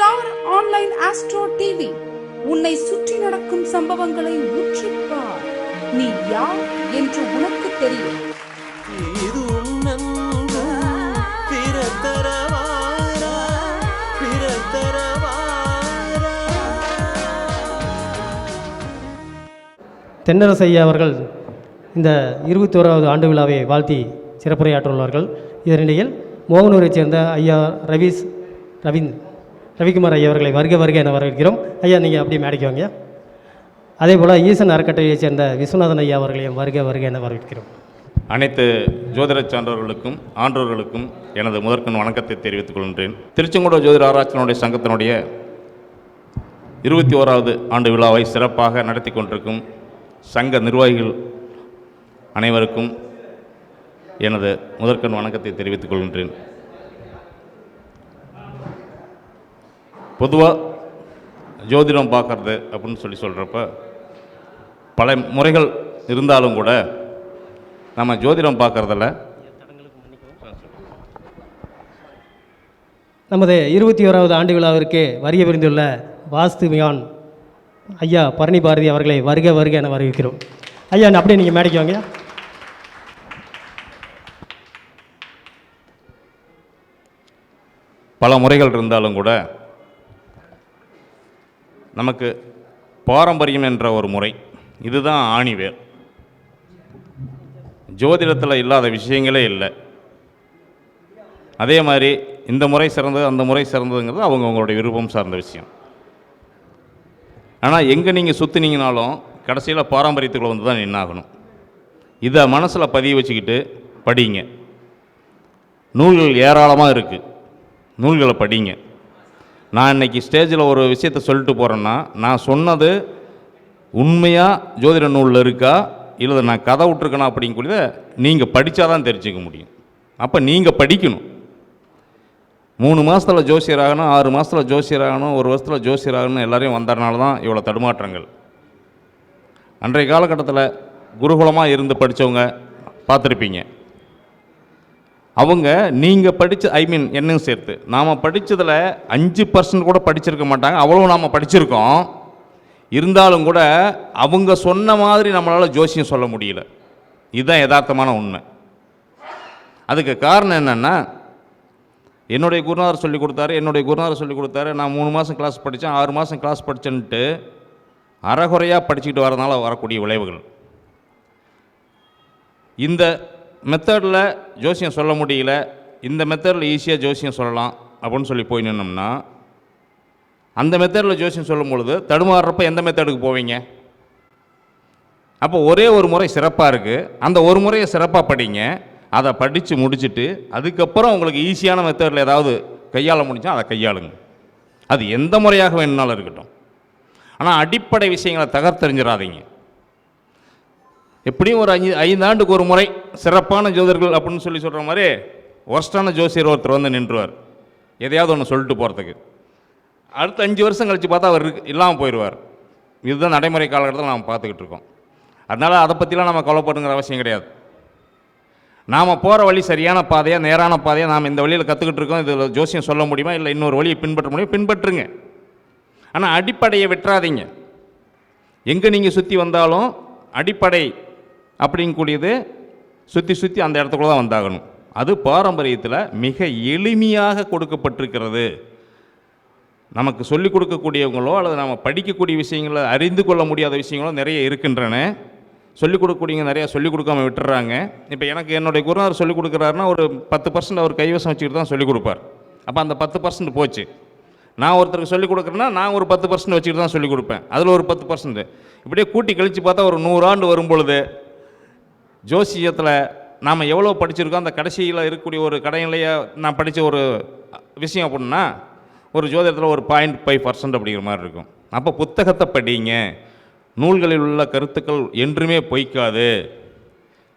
Star online astro TV. உன்னை சுற்றி நடக்கும் சம்பவங்களை உற்றுப்பார் நீ யார் என்று உனக்கு தெரியும். இது உன்னன்பு பிறத்தரவாரா பிறத்தரவாரா. தென்னரசு ஐயா அவர்கள் இந்த இருபத்தி ஓராவது ஆண்டு விழாவை வாழ்த்தி சிறப்புரையாற்றுள்ளார்கள் இதனிடையில் மோகனூரைச் சேர்ந்த ஐயா ரவீஸ் ரவீந்த் ரவிக்குமார் ஐயா அவர்களை வருக வருக என வரவேற்கிறோம். ஐயா நீங்கள் அப்படியே மேடைக்கு வாங்க. அதே போல் ஈசன் அறக்கட்டளையைச் சேர்ந்த விஸ்வநாதன் ஐயா அவர்களையும் வருக வருக என வரவேற்கிறோம். அனைத்து ஜோதிட சான்றோர்களுக்கும் ஆன்றோர்களுக்கும் எனது முதற்கண் வணக்கத்தை தெரிவித்துக் கொள்கின்றேன். திருச்செங்கோடு ஜோதிட ஆராய்ச்சியினுடைய சங்கத்தினுடைய இருபத்தி ஓராவது ஆண்டு விழாவை சிறப்பாக நடத்தி கொண்டிருக்கும் சங்க நிர்வாகிகள் அனைவருக்கும் எனது முதற்கண் வணக்கத்தை தெரிவித்துக் கொள்கின்றேன். பொதுவாக ஜோதிடம் பார்க்கறது அப்படின்னு சொல்லி சொல்கிறப்ப பல முறைகள் இருந்தாலும் கூட நம்ம ஜோதிடம் பார்க்குறதில்ல. நமது இருபத்தி ஓராவது ஆண்டு விழாவிற்கு வருகை புரிந்துள்ள வாஸ்து மிகான் ஐயா பரணி பாரதி அவர்களை வருக வருக என வரவேற்கிறோம். ஐயா அப்படியே நீங்கள் மேடைக்கு வாங்க. பல முறைகள் இருந்தாலும் கூட நமக்கு பாரம்பரியம் என்ற ஒரு முறை. இதுதான் ஆணிவேர் ஜோதிடத்தில் இல்லாத விஷயங்களே இல்லை. அதே மாதிரி இந்த முறை சிறந்தது அந்த முறை சிறந்ததுங்கிறது அவங்க அவங்களுடைய விருப்பம் சார்ந்த விஷயம். ஆனால் எங்கே நீங்கள் சுற்றினீங்கனாலும் கடைசியில் பாரம்பரியத்துக்குள்ள வந்து தான் நின்னாகணும். இதை மனசில் பதிய வச்சுக்கிட்டு படிங்க. நூல்கள் ஏராளமாக இருக்குது நூல்களை படிங்க. நான் இன்னைக்கு ஸ்டேஜில் ஒரு விஷயத்தை சொல்லிட்டு போகிறேன்னா நான் சொன்னது உண்மையாக ஜோதிட நூலில் இருக்கா இல்லை நான் கதை விட்ருக்கேனா அப்படிங்கிறத நீங்கள் படித்தா தான் தெரிஞ்சுக்க முடியும். அப்போ நீங்கள் படிக்கணும். மூணு மாதத்தில் ஜோசியர் ஆகணும் ஆறு மாதத்தில் ஜோசியர் ஆகணும் ஒரு வருஷத்தில் ஜோசியர் ஆகணும் எல்லாரையும் வந்ததுனால தான் இவ்வளோ தடுமாற்றங்கள். அன்றைய காலகட்டத்தில் குருகுலமாக இருந்து படித்தவங்க பார்த்துருப்பீங்க. அவங்க நீங்கள் படித்த ஐ மீன் என்னையும் சேர்த்து. நாம் படித்ததில் அஞ்சு பர்சன்ட் கூட படிச்சிருக்க மாட்டாங்க. அவ்வளோ நாம் படிச்சிருக்கோம். இருந்தாலும் கூட அவங்க சொன்ன மாதிரி நம்மளால் ஜோசியம் சொல்ல முடியல. இதுதான் யதார்த்தமான உண்மை. அதுக்கு காரணம் என்னென்னா என்னுடைய குருநாதர் சொல்லி கொடுத்தாரு என்னுடைய குருநாதர் சொல்லி கொடுத்தாரு நான் மூணு மாதம் கிளாஸ் படித்தேன் ஆறு மாதம் கிளாஸ் படித்தேன்ட்டு அறகுறையாக படிச்சுக்கிட்டு வரதுனால வரக்கூடிய விளைவுகள். இந்த மெத்தடில் ஜோசியம் சொல்ல முடியல. இந்த மெத்தடில் ஈஸியாக ஜோசியம் சொல்லலாம் அப்படின்னு சொல்லி போய் நின்னோம்னா அந்த மெத்தடில் ஜோசியம் சொல்லும் பொழுது தடுமாறுறப்ப எந்த மெத்தடுக்கு போவீங்க? அப்போ ஒரே ஒரு முறை சிறப்பாக இருக்குது அந்த ஒரு முறையை சிறப்பாக படிங்க. அதை படித்து முடிச்சுட்டு அதுக்கப்புறம் உங்களுக்கு ஈஸியான மெத்தடில் ஏதாவது கையாள முடிஞ்சால் அதை கையாளுங்க. அது எந்த முறையாக வேணுனாலும் இருக்கட்டும். ஆனால் அடிப்படை விஷயங்களை தகர்த்தெறிஞ்சிடாதீங்க. எப்படியும் ஒரு ஐந்து ஐந்தாண்டுக்கு ஒரு முறை சிறப்பான ஜோதிடர்கள் அப்படின்னு சொல்லி சொல்கிற மாதிரி ஒர்ஸ்டான ஜோசியர் ஒருத்தர் வந்து நின்றுவார். எதையாவது ஒன்று சொல்லிட்டு போகிறதுக்கு அடுத்த அஞ்சு வருஷம் கழித்து பார்த்தா அவர் இருக்கு- இல்லாமல் போயிடுவார் இதுதான் நடைமுறை காலகட்டத்தில் நாம் பார்த்துக்கிட்டு இருக்கோம். அதனால் அதை பற்றிலாம் நம்ம கவலைப்படுங்கிற அவசியம் கிடையாது. நாம் போகிற வழி சரியான பாதையாக நேரான பாதையாக நாம் இந்த வழியில் கற்றுக்கிட்டு இருக்கோம். இதில் ஜோசியம் சொல்ல முடியுமா? இல்லை இன்னொரு வழியை பின்பற்ற முடியும்? பின்பற்றுங்க. ஆனால் அடிப்படையை விட்டுறாதீங்க. எங்கே நீங்கள் சுற்றி வந்தாலும் அடிப்படை அப்படிங்கக்கூடியது சுற்றி சுற்றி அந்த இடத்துக்குள்ள தான் வந்தாகணும். அது பாரம்பரியத்தில் மிக எளிமையாக கொடுக்கப்பட்டிருக்கிறது. நமக்கு சொல்லிக் கொடுக்கக்கூடியவங்களோ அல்லது நம்ம படிக்கக்கூடிய விஷயங்களை அறிந்து கொள்ள முடியாத விஷயங்களோ நிறைய இருக்கின்றன. சொல்லிக் கொடுக்கக்கூடியவங்க நிறையா சொல்லிக் கொடுக்காம விட்டுறாங்க. இப்போ எனக்கு என்னுடைய குருநாதர் சொல்லிக் கொடுக்குறாருன்னா ஒரு பத்து பர்சன்ட் அவர் கைவசம் வச்சுக்கிட்டு தான் சொல்லிக் கொடுப்பார். அப்போ அந்த பத்து பர்சன்ட் போச்சு. நான் ஒருத்தருக்கு சொல்லிக் கொடுக்குறேன்னா நான் ஒரு பத்து பர்சன்ட் வச்சுக்கிட்டு தான் சொல்லிக் கொடுப்பேன். அதில் ஒரு பத்து பர்சன்ட் இப்படியே கூட்டி கழித்து பார்த்தா ஒரு நூறாண்டு வரும் பொழுது ஜோசியத்தில் நாம் எவ்வளோ படிச்சிருக்கோம் அந்த கடைசியில் இருக்கக்கூடிய ஒரு கடைநிலையை நான் படித்த ஒரு விஷயம் அப்படின்னா ஒரு ஜோதிடத்தில் ஒரு பாயிண்ட் ஃபைவ் பர்சன்ட் அப்படிங்கிற மாதிரி இருக்கும். அப்போ புத்தகத்தை படிங்க. நூல்களில் உள்ள கருத்துக்கள் என்றுமே பொய்க்காது.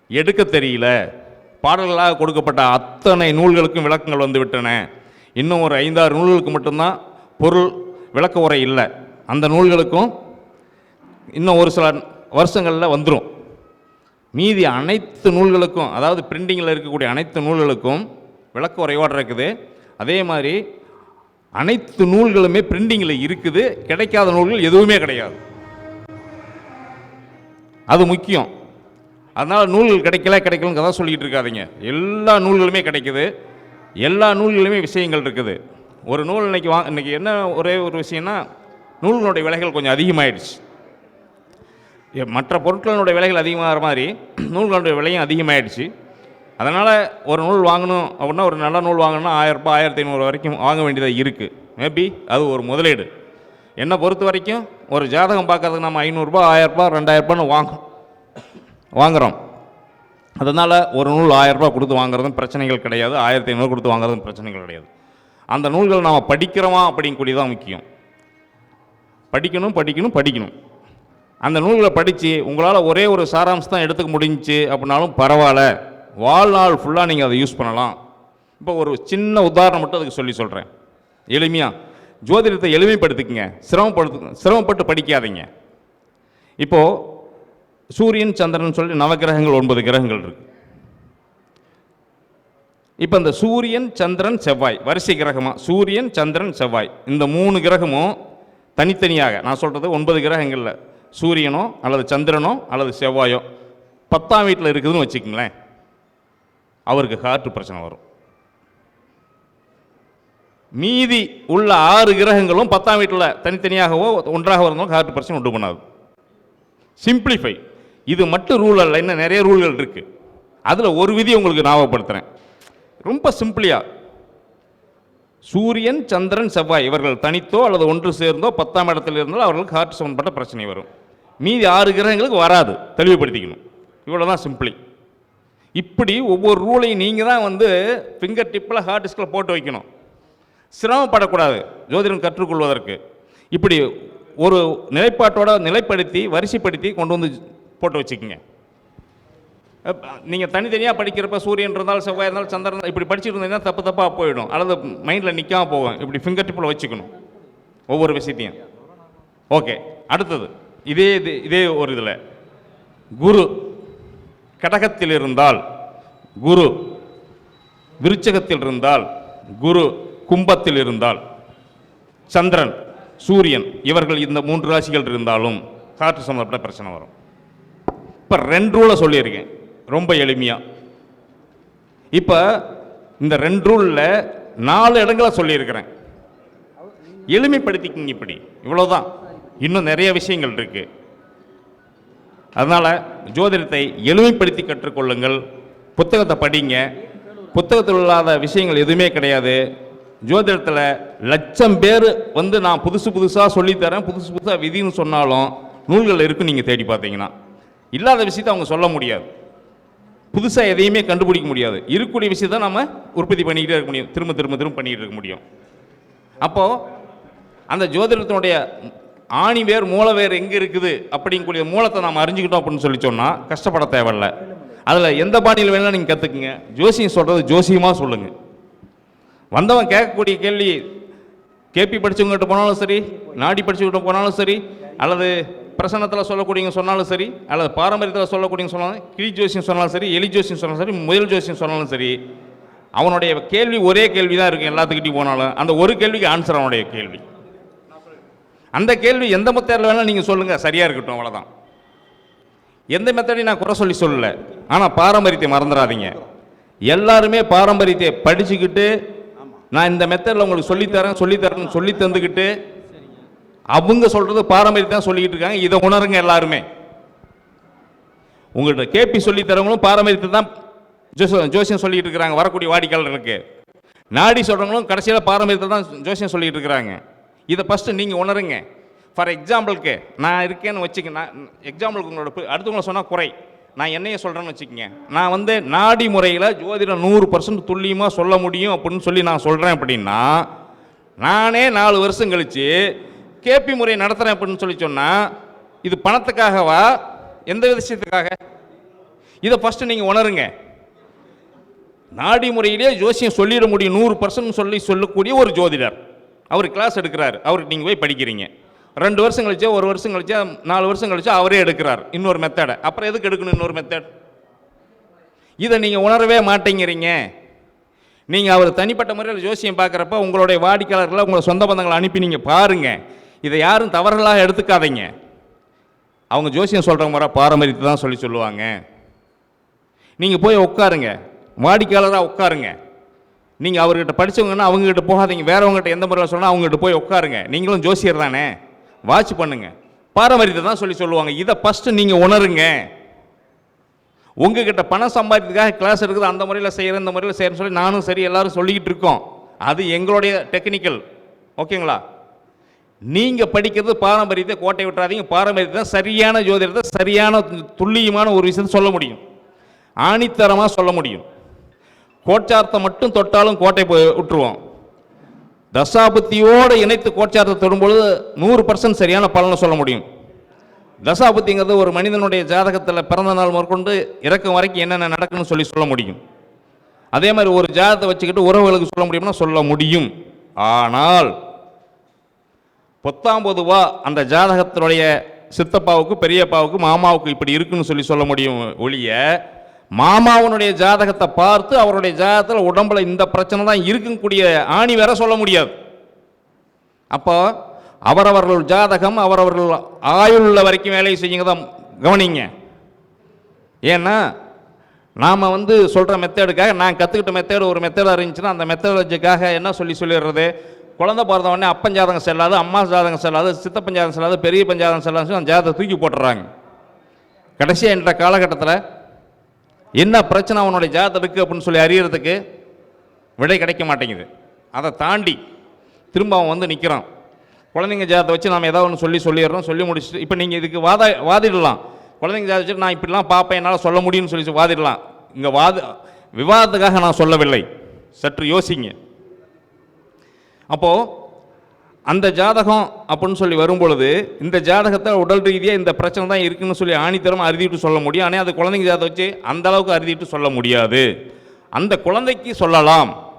எடுக்க தெரியல. பாடல்களாக கொடுக்கப்பட்ட அத்தனை நூல்களுக்கும் விளக்கங்கள் வந்து விட்டன. இன்னும் ஒரு ஐந்தாறு நூல்களுக்கு மட்டும்தான் பொருள் விளக்க உரை இல்லை. அந்த நூல்களுக்கும் இன்னும் ஒரு சில வருஷங்களில் வந்துடும் மீதி அனைத்து நூல்களுக்கும் அதாவது பிரிண்டிங்கில் இருக்கக்கூடிய அனைத்து நூல்களுக்கும் விளக்க உரையோடு இருக்குது. அதே மாதிரி அனைத்து நூல்களுமே பிரிண்டிங்கில் இருக்குது. கிடைக்காத நூல்கள் எதுவுமே கிடையாது. அது முக்கியம். அதனால் நூல்கள் கிடைக்கல கிடைக்கலன்னு கதை சொல்லிகிட்டு இருக்காதீங்க. எல்லா நூல்களுமே கிடைக்குது. எல்லா நூல்களுமே விஷயங்கள் இருக்குது. ஒரு நூல் இன்றைக்கி வா இன்னைக்கு என்ன ஒரே ஒரு விஷயம்னா நூல்களுடைய விலைகள் கொஞ்சம் அதிகமாகிடுச்சு மற்ற பொருட்களினுடைய விலைகள் அதிகமாகிற மாதிரி நூல்களுடைய விலையும் அதிகமாகிடுச்சு அதனால் ஒரு நூல் வாங்கணும் அப்படின்னா ஒரு நல்ல நூல் வாங்கணும்னா ஆயிரரூபா ஆயிரத்தி ஐநூறு வரைக்கும் வாங்க வேண்டியதாக இருக்குது மேபி அது ஒரு முதலீடு. என்னை பொறுத்த வரைக்கும் ஒரு ஜாதகம் பார்க்கறதுக்கு நம்ம ஐநூறுரூபா ஆயிரரூபா ரெண்டாயிரரூபான்னு வாங்கும் வாங்குகிறோம் அதனால் ஒரு நூல் ஆயிரரூபா கொடுத்து வாங்குறதும் பிரச்சனைகள் கிடையாது. ஆயிரத்தி ஐநூறு கொடுத்து வாங்குறதும் பிரச்சனைகள் கிடையாது. அந்த நூல்கள் நாம் படிக்கிறோமா அப்படிங்கக்கூடிய தான் முக்கியம். படிக்கணும் படிக்கணும் படிக்கணும். அந்த நூல்களை படித்து உங்களால் ஒரே ஒரு சாராம்சம் தான் எடுத்துக்க முடிஞ்சுச்சு அப்படின்னாலும் பரவாயில்ல. வாழ்நாள் ஃபுல்லாக நீங்கள் அதை யூஸ் பண்ணலாம். இப்போ ஒரு சின்ன உதாரணம் மட்டும் அதுக்கு சொல்லி சொல்கிறேன் எளிமையாக ஜோதிடத்தை எளிமைப்படுத்திக்கங்க. சிரமப்படுத்து சிரமப்பட்டு படிக்காதீங்க. இப்போது சூரியன் சந்திரன் சொல்லி நவகிரகங்கள் ஒன்பது கிரகங்கள் இருக்குது இப்போ இந்த சூரியன் சந்திரன் செவ்வாய் வரிசை கிரகமாக சூரியன் சந்திரன் செவ்வாய். இந்த மூணு கிரகமும் தனித்தனியாக நான் சொல்கிறது ஒன்பது கிரகங்களில். சூரியனோ அல்லது சந்திரனோ அல்லது செவ்வாயோ பத்தாம் வீட்டில் இருக்குதுன்னு வச்சுக்கங்களேன் அவருக்கு ஹார்ட் பிரச்சனை வரும். மீதி உள்ள ஆறு கிரகங்களும் பத்தாம் வீட்டில் தனித்தனியாகவோ ஒன்றாக இருந்தாலும் ஹார்ட் பிரச்சனை உண்டு பண்ணாது. சிம்பிளிஃபை இது மட்டும் ரூல் அல்ல இன்னும் நிறைய ரூல்கள் இருக்குது அதில் ஒரு விதி உங்களுக்கு ஞாபகப்படுத்துகிறேன் ரொம்ப சிம்பிளியாக சூரியன் சந்திரன் செவ்வாய் இவர்கள் தனித்தோ அல்லது ஒன்று சேர்ந்தோ பத்தாம் இடத்தில் இருந்தால் அவர்களுக்கு ஹார்ட் சம்பந்தப்பட்ட பிரச்சனை வரும். மீதி ஆறு கிரகங்களுக்கு வராது தெளிவுபடுத்திக்கணும். இவ்வளோ தான் சிம்பிளி இப்படி ஒவ்வொரு ரூலையும் நீங்கள் தான் வந்து ஃபிங்கர் டிப்பில் ஹார்ட் டிஸ்கில் போட்டு வைக்கணும். சிரமப்படக்கூடாது ஜோதிடம் கற்றுக்கொள்வதற்கு. இப்படி ஒரு நிலைப்பாட்டோட நிலைப்படுத்தி வரிசைப்படுத்தி கொண்டு வந்து போட்டு வச்சுக்கோங்க. நீங்கள் தனித்தனியாக படிக்கிறப்ப சூரியன் இருந்தாலும் செவ்வாய் இருந்தால் சந்திரன் இப்படி படிச்சுட்டு இருந்தீங்கன்னா தப்பு தப்பாக போயிடும். அல்லது மைண்டில் நிற்காமல் போகும். இப்படி ஃபிங்கர் டிப்பில் வச்சுக்கணும். ஒவ்வொரு விஷயத்தையும். ஓகே அடுத்தது. இதே இது இதே ஒரு இதில். குரு கடகத்தில் இருந்தால் குரு விருச்சகத்தில் இருந்தால் குரு கும்பத்தில் இருந்தால் சந்திரன் சூரியன் இவர்கள் இந்த மூன்று ராசிகள் இருந்தாலும் காற்று சம்மந்தப்பட்ட பிரச்சனை வரும். இப்போ ரெண்டு ரூலை சொல்லியிருக்கேன். ரொம்ப எளிமையாக இப்போ இந்த ரெண்டு ரூலில் நாலு இடங்களை சொல்லியிருக்கிறேன். எளிமைப்படுத்திக்கிங்க இப்படி. இவ்வளோதான் இன்னும் நிறைய விஷயங்கள் இருக்குது அதனால் ஜோதிடத்தை எளிமைப்படுத்தி கற்றுக்கொள்ளுங்கள். புத்தகத்தை படிங்க. புத்தகத்தில் இல்லாத விஷயங்கள் எதுவுமே கிடையாது. ஜோதிடத்தில் லட்சம் பேர் வந்து நான் புதுசு புதுசாக சொல்லித்தரேன் புதுசு புதுசாக விதின்னு சொன்னாலும் நூல்கள் இருக்கும் நீங்கள் தேடி பார்த்தீங்கன்னா இல்லாத விஷயத்தை அவங்க சொல்ல முடியாது. புதுசாக எதையுமே கண்டுபிடிக்க முடியாது. இருக்கக்கூடிய விஷயத்தை நம்ம உற்பத்தி பண்ணிக்கிட்டே இருக்க முடியும். திரும்ப திரும்ப திரும்ப பண்ணிக்கிட்டு இருக்க முடியும். அப்போது அந்த ஜோதிடத்தினுடைய ஆணி வேர் மூளை வேர் எங்கே இருக்குது அப்படிங்கக்கூடிய மூலத்தை நாம் அறிஞ்சுக்கிட்டோம் அப்படின்னு சொல்லி சொன்னால் கஷ்டப்பட தேவையில்ல. அதில் எந்த பாணியில் வேணாலும் நீங்கள் கற்றுக்குங்க ஜோசியம் சொல்கிறது ஜோசியமாக சொல்லுங்கள் வந்தவன் கேட்கக்கூடிய கேள்வி கேபி படிச்சவங்ககிட்ட போனாலும் சரி நாடி படிச்சுக்கிட்ட போனாலும் சரி அல்லது பிரசன்னத்தில் சொல்லக்கூடியவங்க சொன்னாலும் சரி அல்லது பாரம்பரியத்தில் சொல்லக்கூடியவங்க சொன்னாலும் கிளி ஜோசியம் சொன்னாலும் சரி எலி ஜோசியம் சொன்னாலும் சரி முயல் ஜோசியம் சொன்னாலும் சரி அவனுடைய கேள்வி ஒரே கேள்வி தான் இருக்கும் எல்லாத்துக்கிட்டையும் போனாலும் அந்த ஒரு கேள்விக்கு ஆன்சர் அவனுடைய கேள்வி. அந்த கேள்வி எந்த மெத்தடில் வேணாலும் நீங்கள் சொல்லுங்கள் சரியாக இருக்கட்டும் அவ்வளோதான் எந்த மெத்தடையும் நான் குறை சொல்லி சொல்லலை. ஆனால் பாரம்பரியத்தை மறந்துடாதீங்க. எல்லாருமே பாரம்பரியத்தை படிச்சுக்கிட்டு நான் இந்த மெத்தடில் உங்களுக்கு சொல்லித்தரேன் சொல்லித்தரேன்னு சொல்லி தந்துக்கிட்டு அவங்க சொல்கிறது பாரம்பரியத்தை தான் சொல்லிக்கிட்டு இருக்காங்க. இதை உணருங்க எல்லாருமே. உங்கள்கிட்ட கேபி சொல்லித்தரவங்களும் பாரம்பரியத்தை தான் ஜோசியம் சொல்லிக்கிட்டு இருக்கிறாங்க. வரக்கூடிய வாடிக்கையாளர்களுக்கு. நாடி சொல்கிறவங்களும் கடைசியில் பாரம்பரியத்தை தான் ஜோசியம் சொல்லிக்கிட்டு இருக்கிறாங்க. இதை ஃபஸ்ட்டு நீங்கள் உணருங்க. ஃபார் எக்ஸாம்பிளுக்கு நான் இருக்கேன்னு வச்சுக்க நான் எக்ஸாம்பிளுக்கு உங்களோட அடுத்தவங்களை சொன்னால் குறை. நான் என்னைய சொல்கிறேன்னு வச்சுக்கோங்க. நான் வந்து நாடி முறையில் ஜோதிடம் நூறு பர்சன்ட் துல்லியமாக சொல்ல முடியும் அப்படின்னு சொல்லி நான் சொல்கிறேன் அப்படின்னா நானே நாலு வருஷம் கழித்து கேபி முறையை நடத்துகிறேன் அப்படின்னு சொல்லி சொன்னால் இது பணத்துக்காகவா? எந்த விஷயத்துக்காக? இதை ஃபஸ்ட்டு நீங்கள் உணருங்க. நாடி முறையிலே ஜோசியம் சொல்லிட முடியும். நூறு பர்சன்ட் சொல்லி சொல்லக்கூடிய ஒரு ஜோதிடர். அவர் கிளாஸ் எடுக்கிறார். அவருக்கு நீங்கள் போய் படிக்கிறீங்க. ரெண்டு வருஷம் கழிச்சா ஒரு வருஷம் கழிச்சா நாலு வருஷம் கழிச்சா அவரே எடுக்கிறார் இன்னொரு மெத்தடை அப்புறம் எதுக்கு எடுக்கணும் இன்னொரு மெத்தட் இதை நீங்கள் உணரவே மாட்டேங்கிறீங்க. நீங்கள் அவர் தனிப்பட்ட முறையில் ஜோசியம் பார்க்குறப்ப உங்களுடைய வாடிக்கையாளர்களை உங்களை சொந்த பந்தங்களை அனுப்பி நீங்கள் பாருங்கள் இதை யாரும் தவறுகளாக எடுத்துக்காதீங்க. அவங்க ஜோசியம் சொல்கிற முறை பாரம்பரியத்தை தான் சொல்லி சொல்லுவாங்க. நீங்கள் போய் உட்காருங்க. வாடிக்கையாளராக உட்காருங்க. நீங்கள் அவர்கிட்ட படித்தவங்கன்னா அவங்ககிட்ட போகாதீங்க. வேறவங்ககிட்ட எந்த முறையில் சொன்னால் அவங்ககிட்ட போய் உட்காருங்க. நீங்களும் ஜோசியர் தானே? வாட்ச் பண்ணுங்க. பாரம்பரியத்தை தான் சொல்லி சொல்லுவாங்க. இதை ஃபஸ்ட்டு நீங்கள் உணருங்க. உங்ககிட்ட பணம் சம்பாதிக்கிறதுக்காக கிளாஸ் எடுக்குது அந்த முறையில் செய்கிற இந்த முறையில் செய்கிறேன்னு சொல்லி நானும் சரி எல்லாரும் சொல்லிக்கிட்டு இருக்கோம். அது எங்களுடைய டெக்னிக்கல் ஓகேங்களா? நீங்கள் படிக்கிறது பாரம்பரியத்தை கோட்டை விட்டுறாதீங்க. பாரம்பரியத்தை தான் சரியான ஜோதிடத்தை சரியான துல்லியமான ஒரு விஷயத்தை சொல்ல முடியும். ஆணித்தரமாக சொல்ல முடியும். கோட்சாரத்தை மட்டும் தொட்டாலும் கோட்டை போய் விட்டுருவோம் தசாபுத்தியோடு இணைத்து கோச்சாரத்தை தொடும்பொழுது நூறு பர்சன்ட் சரியான பலனை சொல்ல முடியும். தசாபுத்திங்கிறது ஒரு மனிதனுடைய ஜாதகத்தில் பிறந்த நாள் முதற்கொண்டு இறக்கம் வரைக்கும் என்னென்ன நடக்குன்னு சொல்லி சொல்ல முடியும். அதே மாதிரி ஒரு ஜாதகத்தை வச்சுக்கிட்டு உறவுகளுக்கு சொல்ல முடியும்னா சொல்ல முடியும். ஆனால் பத்தாம் பொதுவா அந்த ஜாதகத்தினுடைய சித்தப்பாவுக்கு பெரியப்பாவுக்கு மாமாவுக்கு இப்படி இருக்குன்னு சொல்லி சொல்ல முடியும் ஒழிய மாமாவனுடைய ஜாதகத்தை பார்த்து அவருடைய ஜாதகத்தில் உடம்புல இந்த பிரச்சனை தான் இருக்கக்கூடிய ஆணி வேற சொல்ல முடியாது. அப்போ அவரவர்கள் ஜாதகம் அவரவர்கள் ஆயுள் உள்ள வரைக்கும் வேலையை செய்யுங்க தான் கவனிங்க. ஏன்னா நாம் வந்து சொல்கிற மெத்தேடுக்காக நான் கற்றுக்கிட்ட மெத்தேடு ஒரு மெத்தேடாக இருந்துச்சுன்னா அந்த மெத்தடாலஜிக்காக என்ன சொல்லி சொல்லிடுறது? குழந்தை பிறந்த உடனே அப்பன் ஜாதகம் செல்லாது அம்மா ஜாதகம் செல்லாது சித்தப்பன் ஜாதகம் செல்லாது பெரிய பஞ்சாதகம் செல்லாது அந்த ஜாதகத்தை தூக்கி போட்டுறாங்க. கடைசியாக என்ற காலகட்டத்தில் என்ன பிரச்சனை அவனுடைய ஜாதகம் இருக்குது அப்படின்னு சொல்லி அறியறதுக்கு விடை கிடைக்க மாட்டேங்குது. அதை தாண்டி திரும்ப அவன் வந்து நிற்கிறான் குழந்தைங்க ஜாதத்தை வச்சு நாம் ஏதாவது ஒன்று சொல்லி சொல்லிடுறோம். சொல்லி முடிச்சுட்டு இப்போ நீங்கள் இதுக்கு வாத வாதிடலாம். குழந்தைங்க ஜாதத்தை வச்சு நான் இப்படிலாம் பார்ப்பேன் என்னால் சொல்ல முடியும்னு சொல்லி வாதிடலாம். இங்கே வாத விவாதத்துக்காக நான் சொல்லவில்லை. சற்று யோசிங்க. அப்போது அந்த ஜாதகம் அப்படின்னு சொல்லி வரும்பொழுது இந்த ஜாதகத்தை உடல் ரீதியாக இந்த பிரச்சனை தான் இருக்குன்னு சொல்லி ஆணித்தரமாக அறுதிட்டு சொல்ல முடியும். ஆனால் அது குழந்தைங்க ஜாதகம் வச்சு அந்த அளவுக்கு அறுதிட்டு சொல்ல முடியாது. அந்த குழந்தைக்கு சொல்லலாம்.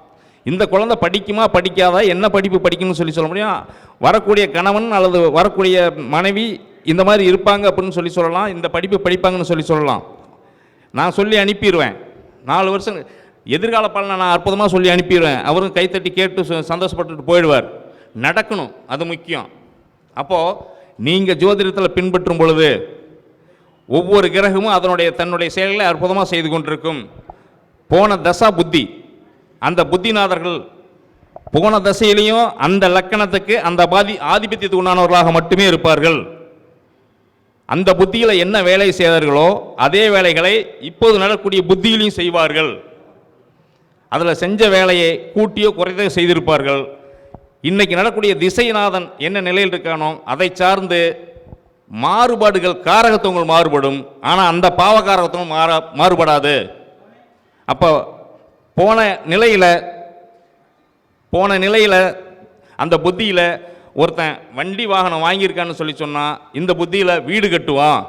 இந்த குழந்தை படிக்குமா படிக்காதா என்ன படிப்பு படிக்கணும்னு சொல்லி சொல்ல முடியும். வரக்கூடிய கணவன் அல்லது வரக்கூடிய மனைவி இந்த மாதிரி இருப்பாங்க அப்படின்னு சொல்லி சொல்லலாம். இந்த படிப்பு படிப்பாங்கன்னு சொல்லி சொல்லலாம். நான் சொல்லி அனுப்பிடுவேன் நாலு வருஷம் எதிர்கால பலனை நான் அற்புதமாக சொல்லி அனுப்பிடுவேன் அவரும் கைத்தட்டி கேட்டு ச- சந்தோஷப்பட்டுட்டு போயிடுவார். நடக்கணும் அது முக்கியம். அப்போது நீங்கள் ஜோதிடத்தில் பின்பற்றும் பொழுது ஒவ்வொரு கிரகமும் அதனுடைய தன்னுடைய செயல்களை அற்புதமாக செய்து கொண்டிருக்கும். போன தசா புத்தி அந்த புத்திநாதர்கள் போன தசையிலையும் அந்த லக்கணத்துக்கு அந்த பாதி ஆதிபத்தியத்துக்கு உண்டானவர்களாக மட்டுமே இருப்பார்கள். அந்த புத்தியில் என்ன வேலை செய்தார்களோ அதே வேலைகளை இப்போது நடக்கக்கூடிய புத்தியிலையும் செய்வார்கள். அதில் செஞ்ச வேலையை கூட்டியோ குறைத்தோ செய்திருப்பார்கள். இன்னைக்கு நடக்கூடிய திசைநாதன் என்ன நிலையில் இருக்கானோ அதை சார்ந்து மாறுபாடுகள் காரகத்துவங்கள் மாறுபடும். ஆனால் அந்த பாவகாரகத்துவம் மாற மாறுபடாது. அப்போ போன நிலையில் போன நிலையில் அந்த புத்தியில் ஒருத்தன் வண்டி வாகனம் வாங்கியிருக்கான்னு சொல்லி சொன்னால் இந்த புத்தியில் வீடு கட்டுவான்.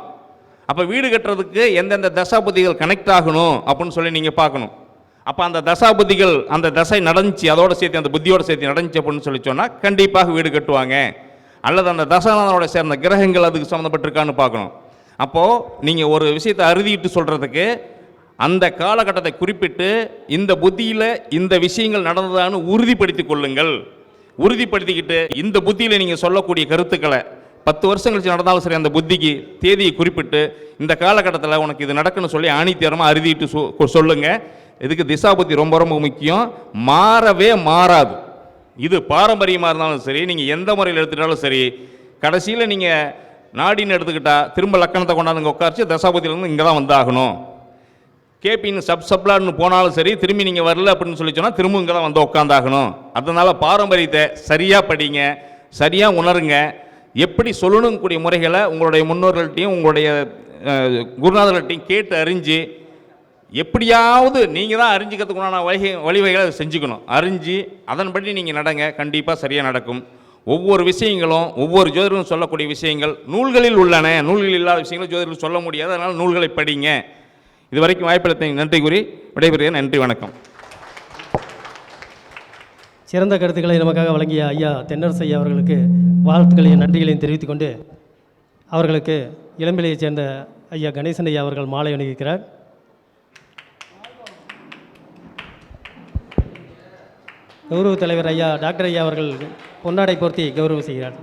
அப்போ வீடு கட்டுறதுக்கு எந்தெந்த தசா புத்திகள் கனெக்ட் ஆகணும் அப்படின்னு சொல்லி நீங்கள் பார்க்கணும். அப்போ அந்த தசா புத்திகள் அந்த தசை நடந்துச்சு அதோட சேர்த்து அந்த புத்தியோடு சேர்த்து நடந்துச்சு அப்படின்னு சொல்லி சொன்னால் கண்டிப்பாக வீடு கட்டுவாங்க. அல்லது அந்த தசாநாதனோட சேர்ந்த கிரகங்கள் அதுக்கு சம்மந்தப்பட்டிருக்கான்னு பார்க்கணும். அப்போது நீங்கள் ஒரு விஷயத்தை அறுதிட்டு சொல்கிறதுக்கு அந்த காலகட்டத்தை குறிப்பிட்டு இந்த புத்தியில் இந்த விஷயங்கள் நடந்ததான்னு உறுதிப்படுத்தி கொள்ளுங்கள். உறுதிப்படுத்திக்கிட்டு இந்த புத்தியில் நீங்கள் சொல்லக்கூடிய கருத்துக்களை பத்து வருஷம் கழிச்சு நடந்தாலும் சரி அந்த புத்திக்கு தேதியை குறிப்பிட்டு இந்த காலகட்டத்தில் உனக்கு இது நடக்குன்னு சொல்லி ஆணித்தரமாக அறுதிட்டு சொ இதுக்கு திசாபுத்தி ரொம்ப ரொம்ப முக்கியம். மாறவே மாறாது. இது பாரம்பரியமாக இருந்தாலும் சரி நீங்கள் எந்த முறையில் எடுத்துட்டாலும் சரி கடைசியில் நீங்கள் நாடின்னு எடுத்துக்கிட்டா திரும்ப லக்கணத்தை கொண்டாந்து இங்கே உட்காரிச்சு தசாபதியிலேருந்து இங்கே தான் வந்தாகணும். கேபின்னு சப் சப்லான்னு போனாலும் சரி திரும்பி நீங்கள் வரல அப்படின்னு சொல்லி சொன்னால் திரும்ப இங்கே தான் வந்து உட்காந்தாகணும் அதனால் பாரம்பரியத்தை சரியாக படிங்க சரியாக உணருங்க. எப்படி சொல்லணும் கூடிய முறைகளை உங்களுடைய முன்னோர்கள்ட்டையும் உங்களுடைய குருநாதர்கள்ட்டையும் கேட்டு அறிஞ்சு எப்படியாவது நீங்கள் தான் அறிஞ்சிக்கிறதுக்குண்டான வழி வழிவகைகளை அதை செஞ்சுக்கணும். அறிஞ்சு அதன்படி நீங்கள் நடங்க. கண்டிப்பாக சரியாக நடக்கும். ஒவ்வொரு விஷயங்களும் ஒவ்வொரு ஜோதிடரும் சொல்லக்கூடிய விஷயங்கள் நூல்களில் உள்ளன. நூல்களில் இல்லாத விஷயங்களை ஜோதிடர்கள் சொல்ல முடியாது. அதனால் நூல்களை படிங்க. இது வரைக்கும் வாய்ப்பளித்த நன்றி கூறி விடைபெறுகிறேன். நன்றி வணக்கம். சிறந்த கருத்துக்களை நமக்காக வழங்கிய ஐயா தென்னரசு ஐயா அவர்களுக்கு வாழ்த்துக்களையும் நன்றிகளையும் தெரிவித்துக்கொண்டு அவர்களுக்கு இளம்பிலையைச் சேர்ந்த ஐயா கணேசன் ஐயா அவர்கள் மாலை அணிவிக்கிறார். கௌரவ தலைவர் ஐயா டாக்டர் ஐயா அவர்கள் பொன்னாடை போர்த்தி கௌரவம் செய்கிறார்.